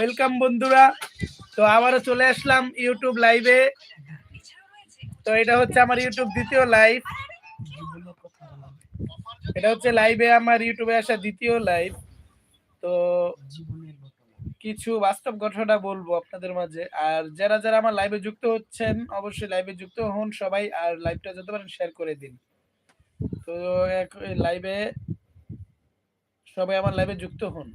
Welcome বন্ধুরা। তো আবারও চলে আসলাম ইউটিউব লাইভে তো এটা হচ্ছে আমার ইউটিউব দ্বিতীয় লাইভ এটা হচ্ছে লাইভে আমার ইউটিউবে আসা দ্বিতীয় লাইভ তো কিছু বাস্তব ঘটনা বলব আপনাদের মাঝে। আর যারা যারা আমার লাইভে যুক্ত হচ্ছেন, অবশ্যই লাইভে যুক্ত হন সবাই, আর লাইভটা যত পারেন শেয়ার করে দিন। তো লাইভে সবাই আমার লাইভে যুক্ত হন।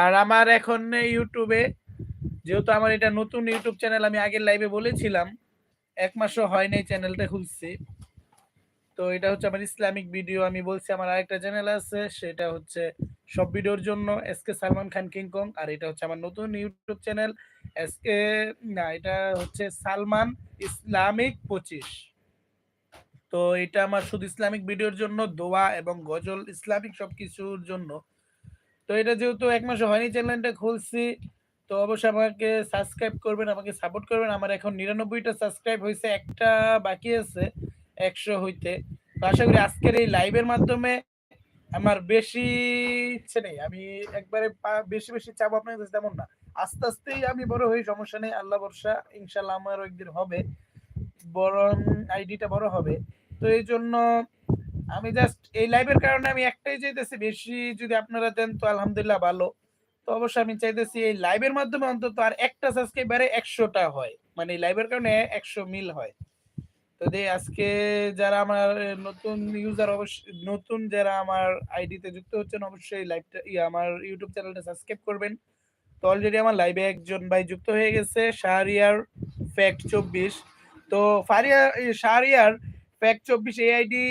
আর আমার এখন ইউটিউবে যেহেতু আমার এটা নতুন ইউটিউব চ্যানেল আমি আগের লাইভে বলেছিলাম, এক মাসও হয় নাই চ্যানেলটা খুলছি। তো এটা হচ্ছে আমার ইসলামিক ভিডিও আমি বলছি আমার আরেকটা চ্যানেল আছে, সেটা হচ্ছে সব ভিডিওর জন্য S K Salman Khan King Kong আর এটা হচ্ছে আমার নতুন ইউটিউব চ্যানেল এস কে না, এটা হচ্ছে সালমান ইসলামিক পঁচিশ। তো এটা আমার শুধু ইসলামিক ভিডিওর জন্য, দোয়া এবং গজল ইসলামিক সব কিছুর জন্য। তো এটা যেহেতু এক মাস হয়নি চ্যানেলটা খুলছি, তো অবশ্যই আমাকে সাবস্ক্রাইব করবেন, আমাকে সাপোর্ট করবেন। আমার এখন নিরানব্বইটা সাবস্ক্রাইব হয়েছে, একটা বাকি আছে, একশো হইতে। তো আশা করি আজকের এই লাইভের মাধ্যমে আমার বেশি ইচ্ছে নেই। আমি একবারে বেশি বেশি চাপ আপনার কাছে তেমন না। আস্তে আস্তেই আমি বড় হই, সমস্যা নেই, আল্লাহ বর্ষা ইনশাল্লাহ আমার একদিন হবে। বড় আইডিটা বড় হবে। তো এই জন্য আমি জাস্ট এই লাইভের কারণে আমি একটাই চাইতেছি, বেশি যদি আপনারা দেন তো আলহামদুলিল্লাহ ভালো। তো অবশ্যই আমি চাইতেছি এই লাইভের মাধ্যমে অন্তত আর একটা সাবস্ক্রাইবারে একশোটা হয়। মানে এই লাইভের কারণে একশো মিল হয়। তো দে, আজকে যারা আমার নতুন ইউজার অবশ্যই নতুন যারা আমার আইডিতে যুক্ত হচ্ছেন, অবশ্যই লাইভটা আমার ইউটিউব চ্যানেলটা সাবস্ক্রাইব করবেন। তো অলরেডি আমার লাইভে একজন ভাই যুক্ত হয়ে গেছে, শাহরিয়ার ফ্যাক্ট চব্বিশ। তো ফারিয়া শাহরিয়ার ফ্যাক্ট চব্বিশ এই আইডি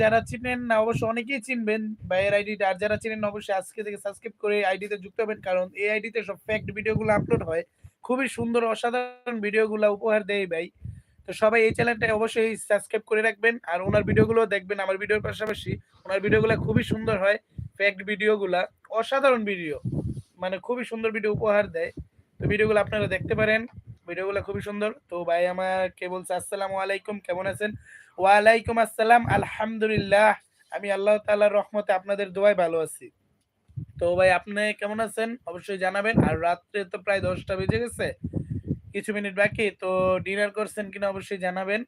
যারা চিনেন না অবশ্যই অনেকেই চিনবেন ভাইয়ের আইডিটা আর যারা চিনেন, অবশ্যই আজকে থেকে সাবস্ক্রাইব করে আইডিতে যুক্ত হবেন, কারণ এই আইডিতে সব ফ্যাক্ট ভিডিওগুলো আপলোড হয়। খুবই সুন্দর, অসাধারণ ভিডিওগুলো উপহার দেয় ভাই। তো সবাই এই চ্যানেলটা অবশ্যই সাবস্ক্রাইব করে রাখবেন, আর ওনার ভিডিওগুলো দেখবেন, আমার ভিডিওর পাশাপাশি। ওনার ভিডিওগুলো খুবই সুন্দর হয় ফ্যাক্ট ভিডিওগুলা অসাধারণ ভিডিও মানে খুবই সুন্দর ভিডিও উপহার দেয়। তো ভিডিওগুলো আপনারা দেখতে পারেন। ভিডিওগুলো খুবই সুন্দর। তো ভাই আমাকে বলছে, আসসালামু আলাইকুম, কেমন আছেন? ওয়ালাইকুম আসসালাম, আলহামদুলিল্লাহ। আমি আল্লাহ তাআলার রহমতে আপনাদের দোয়ায় ভালো আছি। তো ভাই, আপনি কেমন আছেন? অবশ্যই জানাবেন। আর রাত্রে তো প্রায় দশটা বেজে গেছে, কিছু মিনিট বাকি। তো ডিনার করছেন কিনা অবশ্যই জানাবেন।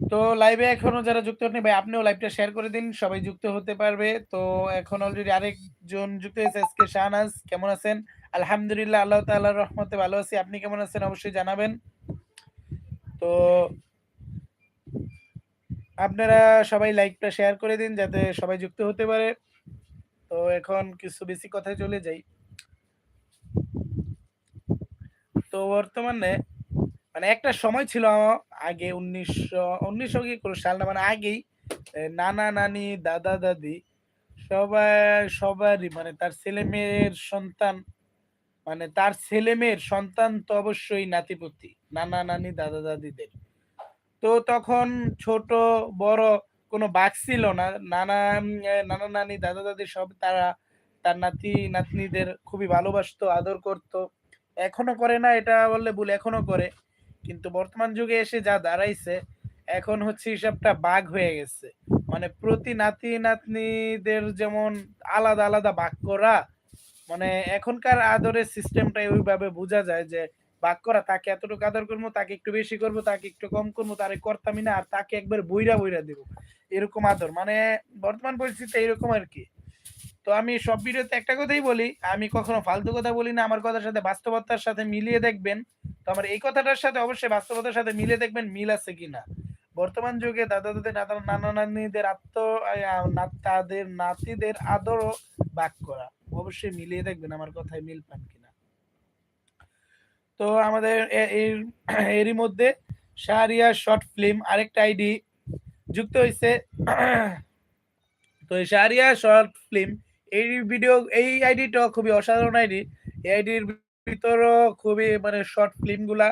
তো লাইভে এখনও যারা যুক্ত হননি, ভাই, আপনিও লাইভটা শেয়ার করে দিন। সবাই যুক্ত হতে পারবে। তো এখন অলরেডি আরেকজন যুক্ত হয়েছে, আজকে শাহনাজ। কেমন আছেন? আলহামদুলিল্লাহ, আল্লাহ তাআলার রহমতে ভালো আছি। আপনি কেমন আছেন? অবশ্যই জানাবেন। তো আপনারা সবাই লাইকটা শেয়ার করে দিন, যাতে সবাই যুক্ত হতে পারে। তো এখন কিছু বেশি কথায় চলে যাই। তো বর্তমানে মানে একটা সময় ছিল আগে উনিশশো উনিশশো কি কোনো সাল না মানে আগেই নানা নানি, দাদা দাদি, সবাই, সবারই মানে তার ছেলে মেয়ের সন্তান মানে তার ছেলে মেয়ের সন্তান তো অবশ্যই নাতিপুতি, নানা নানি দাদা দাদিদের। তো তখন ছোট, বড় কোনো বাক ছিল না, নানা নানা নানি, দাদা দাদি সব তারা, তার নাতি, নাতনিদের খুবই ভালোবাসতো, আদর করত। এখনও করে না, এটা বললে ভুল, এখনও করে। কিন্তু বর্তমান যুগে এসে যা দাঁড়াইছে, এখন হচ্ছে হিসাবটা বাঘ হয়ে গেছে। মানে প্রতি নাতি, নাতনিদের যেমন আলাদা আলাদা বাঘ করা মানে এখনকার আদরের সিস্টেমটাই ওইভাবে বোঝা যায় যে, বাক করা, তাকে এতটুকু আদর করব, তাকে একটু বেশি করব, তাকে একটু কম করব, তারে করতামই না আর তাকে একবার বইরা বইরা দিব। এরকম আদর। মানে বর্তমান পরিস্থিতি এরকম আর কি। তো আমি সব ভিডিওতে একটা কথাই বলি, আমি কখনো ফালতু কথা বলি না, আমার কথার সাথে বাস্তবতার সাথে মিলিয়ে দেখবেন। তো আমার এই কথাটার সাথে অবশ্যই বাস্তবতার সাথে মিলিয়ে দেখবেন মিল আছে কিনা। বর্তমান যুগে দাদা দাদের নানা নানিদের আত্ম তাদের নাতিদের আদর বাক করা। অবশ্যই মিলিয়ে দেখবেন আমার কথায় মিল পান কিনা। তো আমাদের এরই মধ্যে শাহরিয়া শর্ট ফিল্ম আরেকটা আইডি যুক্ত হয়েছে তো শাহরিয়া শর্ট ফিল্ম, এই ভিডিও, এই আইডিটা খুবই অসাধারণ আইডি। এই আইডির ভিতরও খুবই মানে শর্ট ফিল্মগুলা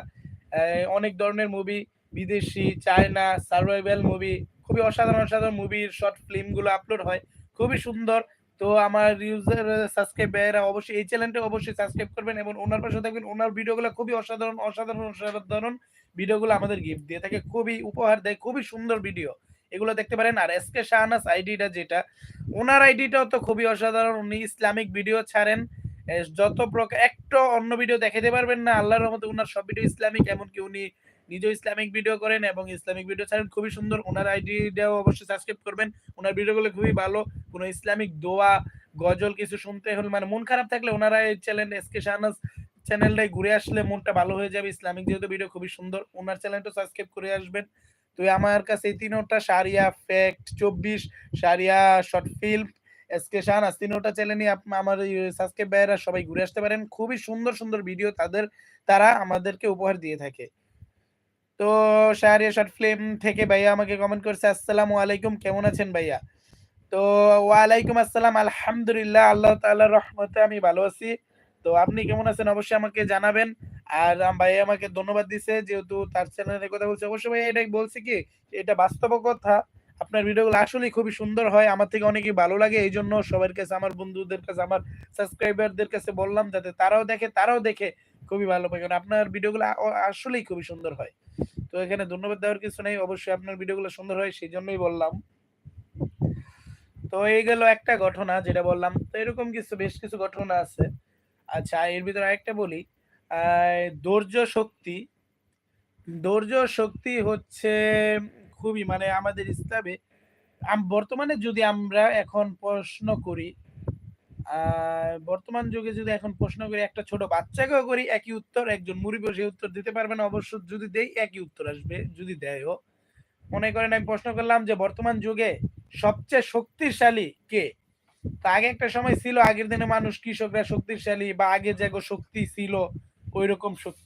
অনেক ধরনের মুভি বিদেশি, চায়না সার্ভাইভাল মুভি খুবই অসাধারণ অসাধারণ মুভির শর্ট ফিল্মগুলো আপলোড হয়। খুবই সুন্দর। তো আমার ইউজার সাবস্ক্রাইবাররা অবশ্যই এই চ্যানেলটা অবশ্যই সাবস্ক্রাইব করবেন এবং ওনার পাশে থাকবেন। ওনার ভিডিওগুলো খুবই অসাধারণ অসাধারণ অসাধারণ ভিডিওগুলো আমাদের গিফট দিয়ে থাকে। খুবই উপহার দেয়, খুবই সুন্দর ভিডিও এগুলো দেখতে পারেন। আর এস কে শাহনাস আইডিটা যেটা, ওনার আইডিটাও তো খুবই অসাধারণ। উনি ইসলামিক ভিডিও ছাড়েন। যত প্রকার একটা অন্য ভিডিও দেখাতে পারবেন না। আল্লাহর রহমতে ওনার সব ভিডিও ইসলামিক, এমনকি উনি নিজেও ইসলামিক ভিডিও করেন এবং ইসলামিক ভিডিও ছাড়েন। খুবই সুন্দর। ওনার আইডিটাও অবশ্যই সাবস্ক্রাইব করবেন। ওনার ভিডিওগুলো খুবই ভালো। কোনো ইসলামিক দোয়া, গজল কিছু শুনতে হলে মানে মন খারাপ থাকলে ওনারা এই চ্যানেল এস কে শাহনাজ চ্যানেলটাই ঘুরে আসলে মনটা ভালো হয়ে যাবে। ইসলামিক যেহেতু ভিডিও খুবই সুন্দর, ওনার চ্যানেলটা সাবস্ক্রাইব করে আসবেন। তো আমার কাছে এই তিনোটা সারিয়া ফ্যাক্ট চব্বিশ Sariya short film SK Shahnaz তিনোটা চ্যানেলই আমার সাবস্ক্রাইব ভাইয়েরা সবাই ঘুরে আসতে পারেন। খুবই সুন্দর সুন্দর ভিডিও তাদের, তারা আমাদেরকে উপহার দিয়ে থাকে। তো শাহরিয়া শর্ট ফিল্ম থেকে ভাইয়া আমাকে কমেন্ট করছে, আসসালামু আলাইকুম, কেমন আছেন ভাইয়া? তো ওয়ালাইকুম আসসালাম, আলহামদুলিল্লাহ, আল্লাহ তাআলার রহমতে আমি ভালো আছি। তো আপনি কেমন আছেন অবশ্যই আমাকে জানাবেন। আর ভাইয়া ভাই আমাকে ধন্যবাদ দিছে, যেহেতু তার চ্যানেলের কথা বলছে। অবশ্যই ভাইয়া এটাই বলছে কি, এটা বাস্তব কথা। আপনার ভিডিওগুলো আসলেই খুবই সুন্দর হয়, আমার থেকে অনেকই ভালো লাগে এই জন্য সবার কাছে, আমার বন্ধুদের কাছে, আমার সাবস্ক্রাইবারদের কাছে বললাম যাতে তারাও দেখে তারাও দেখে খুবই ভালো পায়। কারণ আপনার ভিডিওগুলো আসলেই খুবই সুন্দর হয়। তো এখানে ধন্যবাদ দেওয়ার কিছু নেই, অবশ্যই আপনার ভিডিওগুলো সুন্দর হয় সেই জন্যই বললাম। তো এই গেল একটা ঘটনা যেটা বললাম, তো এরকম কিছু, বেশ কিছু ঘটনা আছে। আচ্ছা এর ভিতরে আরেকটা বলি। ধৈর্য শক্তি ধৈর্য শক্তি হচ্ছে খুবই মানে আমাদের ইসলামে বর্তমানে যদি আমরা এখন প্রশ্ন করি বর্তমান যুগে যদি এখন প্রশ্ন করি, একটা ছোট বাচ্চাকেও করি, একই উত্তর, একজন মুরব্বী সে উত্তর দিতে পারবে না, অবশ্য যদি দেই, একই উত্তর আসবে, যদি দেয়ও। মনে করেন, আমি প্রশ্ন করলাম যে বর্তমান যুগে সবচেয়ে শক্তিশালী কে? তা আগে একটা সময় ছিল, আগের দিনে মানুষ কৃষকরা শক্তিশালী বা আগে যে শক্তি ছিল ওই রকম শক্তি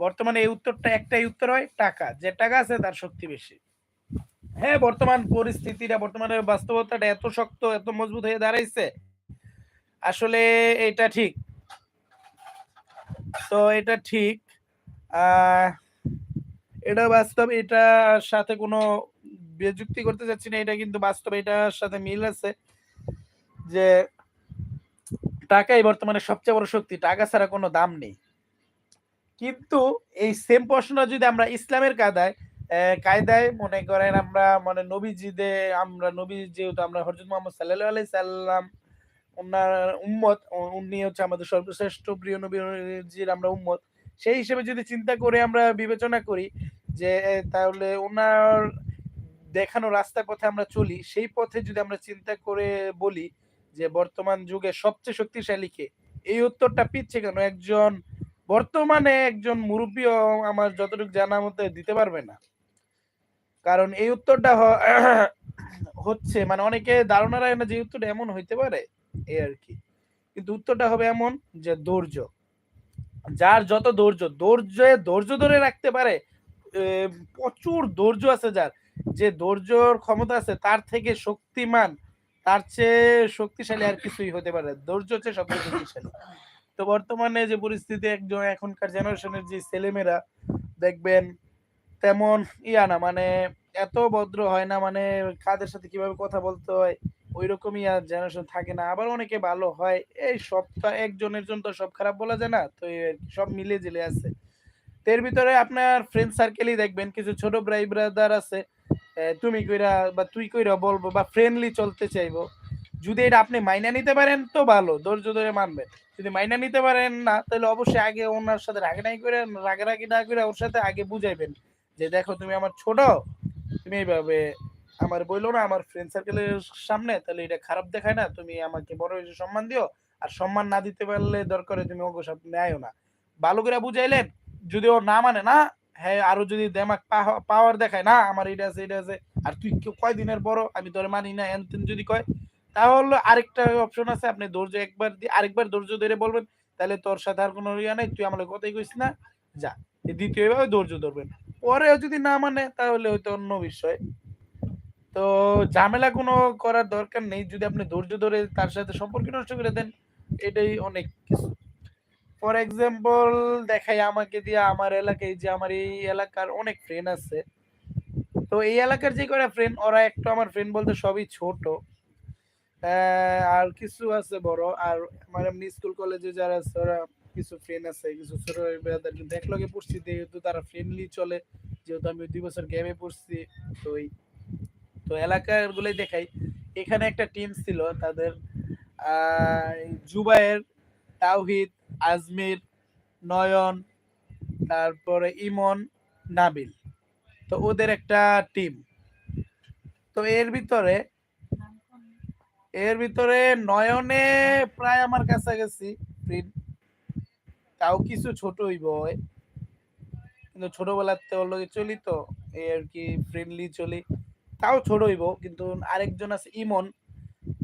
বর্তমানে এই উত্তরটা একটাই উত্তর হয়, টাকা। যে টাকা আছে তার শক্তি বেশি। হ্যাঁ বর্তমান পরিস্থিতিটা বর্তমানে বাস্তবতাটা এত শক্ত, এত মজবুত হয়ে দাঁড়াইছে। আসলে এটা ঠিক। তো এটা ঠিক। এটা বাস্তব, এটার সাথে কোনো বেযুক্তি করতে চাচ্ছি না, এটা কিন্তু বাস্তব, এটার সাথে মিল আছে যে টাকাই বর্তমানে সবচেয়ে বড় শক্তি। টাকা ছাড়া কোনো দাম নেই। কিন্তু এই সেম প্রশ্ন যদি আমরা ইসলামের কায়দায় কায়দায় মনে করেন আমরা মানে নবীজিদে আমরা নবী যেহেতু আমরা হজরত মোহাম্মদ সাল্লাহ আলাই সাল্লাম ওনার উম্মত উনি হচ্ছে আমাদের সর্বশ্রেষ্ঠ প্রিয় নবীজির আমরা উম্মত, সেই হিসেবে যদি চিন্তা করে আমরা বিবেচনা করি যে তাহলে ওনার দেখানো রাস্তার পথে আমরা চলি, সেই পথে যদি আমরা চিন্তা করে বলি যে বর্তমান যুগে সবচেয়ে শক্তিশালী কে, এই উত্তরটা পিচ্ছে কেন? একজন বর্তমানে একজন মুরব্বীও আমার যতটুকু জানা মতে দিতে পারবে না। কারণ এই উত্তরটা হচ্ছে মানে অনেকে ধারণা রাখে না যে উত্তরটা এমন হইতে পারে, এই আর কি। কিন্তু উত্তরটা হবে এমন যে ধৈর্য। যার যত ধৈর্য, ধৈর্যে ধৈর্য ধরে রাখতে পারে প্রচুর ধৈর্য আছে যার। যে ধৈর্যর ক্ষমতা আছে, তার থেকে শক্তিমান, তার চেয়ে শক্তিশালী আর কিছুই হতে পারে। ধৈর্য হচ্ছে সবচেয়ে শক্তিশালী। তো বর্তমানে যে পরিস্থিতি একজন এখনকার জেনারেশনের যে ছেলেমেয়েরা, দেখবেন তেমন ইয়া না মানে এত ভদ্র হয় না মানে কাদের সাথে কীভাবে কথা বলতে হয় ওই রকমই আর জেনারেশন থাকে না। আবার অনেকে ভালো হয়, এই সবটা একজনের জন্য তো সব খারাপ বলা যায় না, তো সব মিলে জিলে আছে। এর ভিতরে আপনার ফ্রেন্ড সার্কেলই দেখবেন, কিছু ছোট ভাই ব্রাদার আছে তুমি কইরা বা তুই কইরা বলব বা ফ্রেন্ডলি চলতে চাইব। যদি এটা আপনি মাইনা নিতে পারেন, তো ভালো, ধৈর্য ধরে মানবেন। যদি মাইনা নিতে পারেন না, তাহলে অবশ্যই আগে ওনার সাথে রাগারাগি করে, রাগারাগি না করে ওর সাথে আগে বুঝাইবেন যে, দেখো, তুমি আমার ছোট, তুমি এইভাবে আমার বলল না, আমার ফ্রেন্ড সার্কেলের সামনে, তাহলে এটা খারাপ দেখায় না, তুমি আমাকে বড় হয়েছে, সম্মান দিও। আর সম্মান না দিতে পারলে দরকারে তুমি ওগো সব নেয়ও না। ভালো করে বুঝাইলেন, যদি ও না মানে না হ্যাঁ আরও যদি দেমাক পাওয়ার দেখায়, না, আমার এটা আছে এটা আছে, আর তুই কয় দিনের বড়, আমি তোরে মানি না এন যদি কয়। তাহলে আরেকটা অপশন আছে, আপনি ধৈর্য একবার আরেকবার ধৈর্য ধরে বলবেন, তাহলে তোর সাথে আর কোনো ইয়া নাই, তুই আমার কথাই কইস না, যা। এই দ্বিতীয় ভাবে ধৈর্য ধরবেন। পরেও যদি না মানে তাহলে হয়তো অন্য বিষয়। তো ঝামেলা কোনো করার দরকার নেই, যদি আপনি ধৈর্য ধরে তার সাথে সম্পর্ক নষ্ট করে দেন, এটাই অনেক কিছু। ফর এক্সাম্পল দেখাই আমাকে দিয়ে আমার এলাকায় যে আমার এই এলাকার অনেক ফ্রেন্ড আছে। তো এই এলাকার যে কয়টা ফ্রেন্ড ওরা একটু আমার ফ্রেন্ড বলতে সবই ছোট। আর কিছু আছে বড়। আর আমার এমনি স্কুল কলেজে যারা ওরা কিছু ফ্রেন্ড আছে, কিছু ছোট ব্রাদার কিন্তু একলগে পড়ছি যেহেতু তারা ফ্রেন্ডলি চলে, যেহেতু আমি দুই বছর গেমে পড়ছি তো ওই তো এলাকার গুলোই দেখাই। এখানে একটা টিম ছিল তাদের জুবায়ের, তাওহিদ, আজমির, নয়ন, তারপরে ইমন, নাবিল। তো ওদের একটা টিম তো এর ভিতরে এর ভিতরে নয়নে প্রায় আমার কাছাকাছি প্রিন্ট তাও কিছু ছোট হইব। কিন্তু ছোটবেলাতে ওর লগে চলি তো এই আর কি ফ্রেন্ডলি চলি। তাও ছোট হইব কিন্তু আরেকজন আছে ইমন।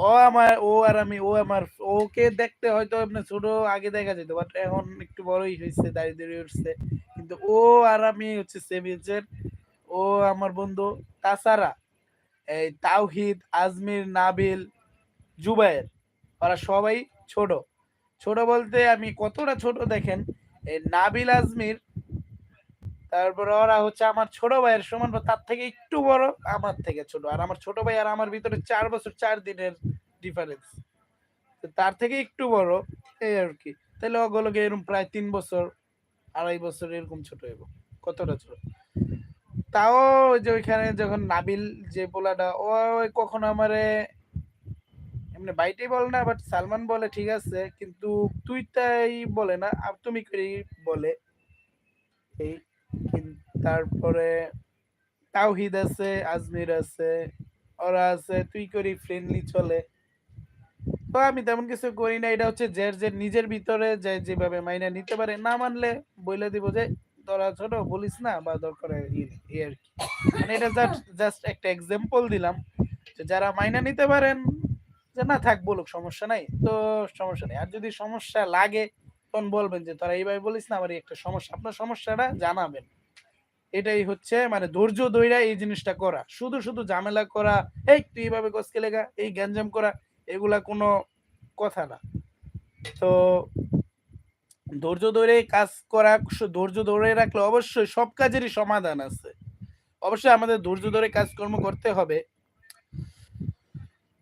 ও আমার, ও আর আমি, ও আমার, ওকে দেখতে হয়তো এমনি ছোট, আগে দেখা যেত বাট এখন একটু বড়ই হয়েছে দাঁড়িয়ে দাঁড়িয়ে উঠছে। কিন্তু ও আর আমি হচ্ছে সেম এজের ও আমার বন্ধু। তাছাড়া এই তাওহিদ, আজমির, নাবিল জুবায়ের, ওরা সবাই ছোট। ছোট বলতে আমি কতটা ছোট দেখেন, এই নাবিল আজমির, তারপরে ওরা হচ্ছে আমার ছোট ভাইয়ের সমান তার থেকে একটু বড়, আমার থেকে ছোট। আর আমার ছোট ভাই আর আমার ভিতরে চার বছর, চার দিনের ডিফারেন্স তার থেকে একটু বড়, এই আর কি। তাহলে ওগুলোকে এরকম প্রায় তিন বছর, আড়াই বছর এরকম ছোট হইব। কতটা ছোট? তাও যে ওইখানে যখন নাবিল যে পোলাটা, ও কখনো আমারে এমনি বাইটেই বলে না বাট সালমান বলে, ঠিক আছে, কিন্তু তুই তাই বলে না তুমি করেই বলে। এই তারপরে তাওহিদ আছে, আজমির আছে, ওরা আছে, তুই করি ফ্রেন্ডলি চলে। তো আমি তেমন কিছু করি না, এটা হচ্ছে যে যে নিজের ভিতরে যে, যেভাবে মাইনা নিতে পারে, না মানলে বলে দিব যে, তোরা ছোট, বলিস না, বা দরকার এই আর কি। মানে এটা জাস্ট একটা এক্সাম্পল দিলাম যারা মাইনা নিতে পারেন যে না থাক বলুক, সমস্যা নাই। তো সমস্যা নেই। আর যদি সমস্যা লাগে, তখন বলবেন যে, তোরা এইভাবে বলিস না, আমার একটা সমস্যা। আপনার সমস্যাটা জানাবেন। এটাই হচ্ছে মানে ধৈর্য ধৈর্য এই জিনিসটা করা। শুধু শুধু ঝামেলা করা, এই, তুই এইভাবে গসকে লেগা এই গ্যাঞ্জাম করা, এগুলা কোনো কথা না। তো ধৈর্য ধরে কাজ করা ধৈর্য ধরে রাখলে অবশ্যই সব কাজেরই সমাধান আছে। অবশ্যই আমাদের ধৈর্য ধরে কাজকর্ম করতে হবে।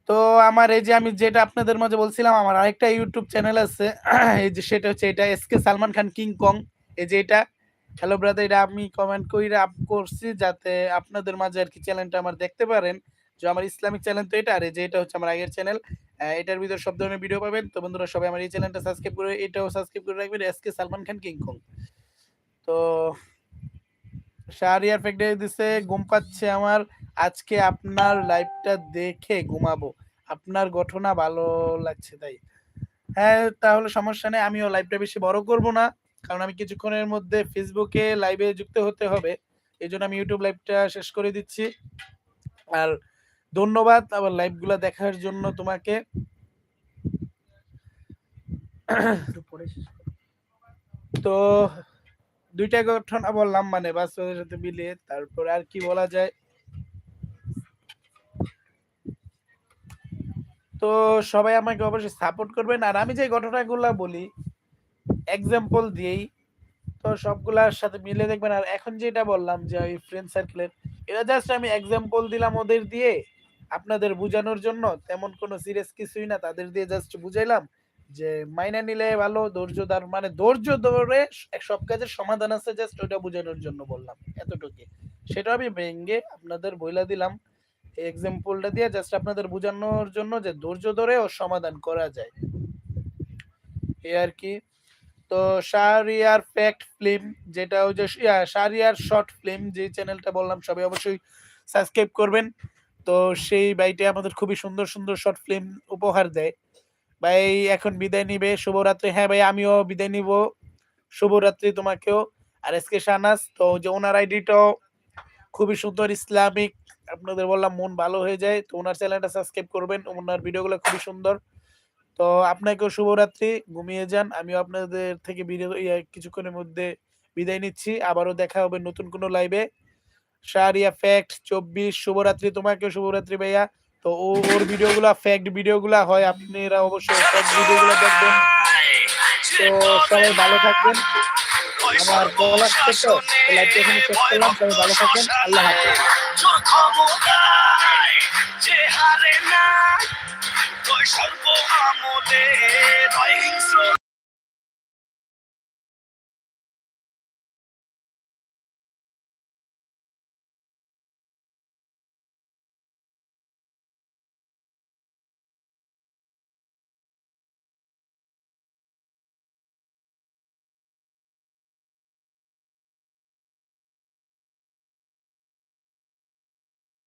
তো আমার এই যে আমি যেটা আপনাদের মাঝে বলছিলাম, আমার আরেকটা ইউটিউব চ্যানেল আছে। এই যে সেটা হচ্ছে এটা S K Salman Khan King Kong এই যে এটা হ্যালো ব্রাদার এটা আমি কমেন্ট করে আপ করছি যাতে আপনাদের মাঝে আর কি চ্যানেলটা আমার দেখতে পারেন। যে আমার ইসলামিক চ্যানেল তো এটা, আর যে এটা হচ্ছে আমার আগের চ্যানেল এটার ভিতরে সব ধরনের ভিডিও পাবেন। তো বন্ধুরা সবাই আমার এই চ্যানেলটা সাবস্ক্রাইব করে, এটাও সাবস্ক্রাইব করে রাখবেন S K Salman Khan King Kong তো, শাহরিয়ার ফেকডে দিছে, ঘুম পাচ্ছে আমার। আজকে আপনার লাইভটা দেখে ঘুমাবো। আপনার ঘটনা ভালো লাগছে তাই। হ্যাঁ তাহলে সমস্যা নেই, আমিও লাইভটা বেশি বড় করব না, কারণ আমি কিছুক্ষণের মধ্যে ফেসবুকে লাইভে যুক্ত হতে হবে, এই জন্য আমি ইউটিউব লাইভটা শেষ করে দিচ্ছি। আর ধন্যবাদ আবার লাইভগুলো দেখার জন্য তোমাকে। তো দুইটা ঘটনা বললাম মানে বাস্তবের সাথে মিলিয়ে, তারপর আর কি বলা যায়? তো সবাই আমাকে অবশ্যই সাপোর্ট করবেন। আর আমি যে ঘটনাগুলো বলি এক্সাম্পল দিয়েই, তো সবগুলার সাথে মিলে দেখবেন। আর এখন যেটা বললাম যে ওই ফ্রেন্ড সার্কেলের এটা জাস্ট আমি এক্সাম্পল দিলাম ওদের দিয়ে, আপনাদের বোঝানোর জন্য। তেমন কোনো সিরিয়াস কিছুই না, তাদের দিয়ে জাস্ট বুঝাইলাম যে মাইনা নিলে ভালো, ধৈর্য ধর মানে ধৈর্য ধরে সব কাজের সমাধান আছে জাস্ট ওটা বোঝানোর জন্য বললাম এতটুকু সেটা আমি ভেঙ্গে আপনাদের বইলা দিলাম। এক্সাম্পলটা দিয়ে জাস্ট আপনাদের বোঝানোর জন্য যে ধৈর্য ধরে ও সমাধান করা যায়। এই আর কি। তো শাহরিয়ার ফ্যাক্ট ফিল্ম যেটা ওই যে শাহরিয়ার শর্ট ফিল্ম যে চ্যানেলটা বললাম, সবাই অবশ্যই সাবস্ক্রাইব করবেন। তো সেই বাইটে আমাদের খুবই সুন্দর সুন্দর শর্ট ফিল্ম উপহার দেয়। ভাই, এখন বিদায় নিবে, শুভরাত্রি। হ্যাঁ ভাই, আমিও বিদায় নিব। শুভরাত্রি তোমাকেও। আর এসকে শাহনাজ, তো যে ওনার আইডিটাও খুবই সুন্দর ইসলামিক আপনাদের বললাম মন ভালো হয়ে যায় তো ওনার চ্যানেলটা সাবস্ক্রাইব করবেন ওনার ভিডিওগুলো খুবই সুন্দর। তো আপনাকেও শুভরাত্রি ঘুমিয়ে যান আমিও আপনাদের থেকে বিদায় ইয়ে, কিছুক্ষণের মধ্যে বিদায় নিচ্ছি আবারও দেখা হবে নতুন কোনো লাইভে শাহরিয়া ফ্যাক্ট চব্বিশ শুভরাত্রি তোমাকেও শুভরাত্রি ভাইয়া। তো ওর ভিডিওগুলা ফ্যাক্ট ভিডিওগুলা হয় আপনারা অবশ্যই ভিডিওগুলো দেখবেন। তো সবাই ভালো থাকবেন। আমার বলা আসছে তো লাইভটা এখানে শেষ করলাম, সবাই ভালো থাকবেন আল্লাহ হাফেজ। না সর্ব আমলে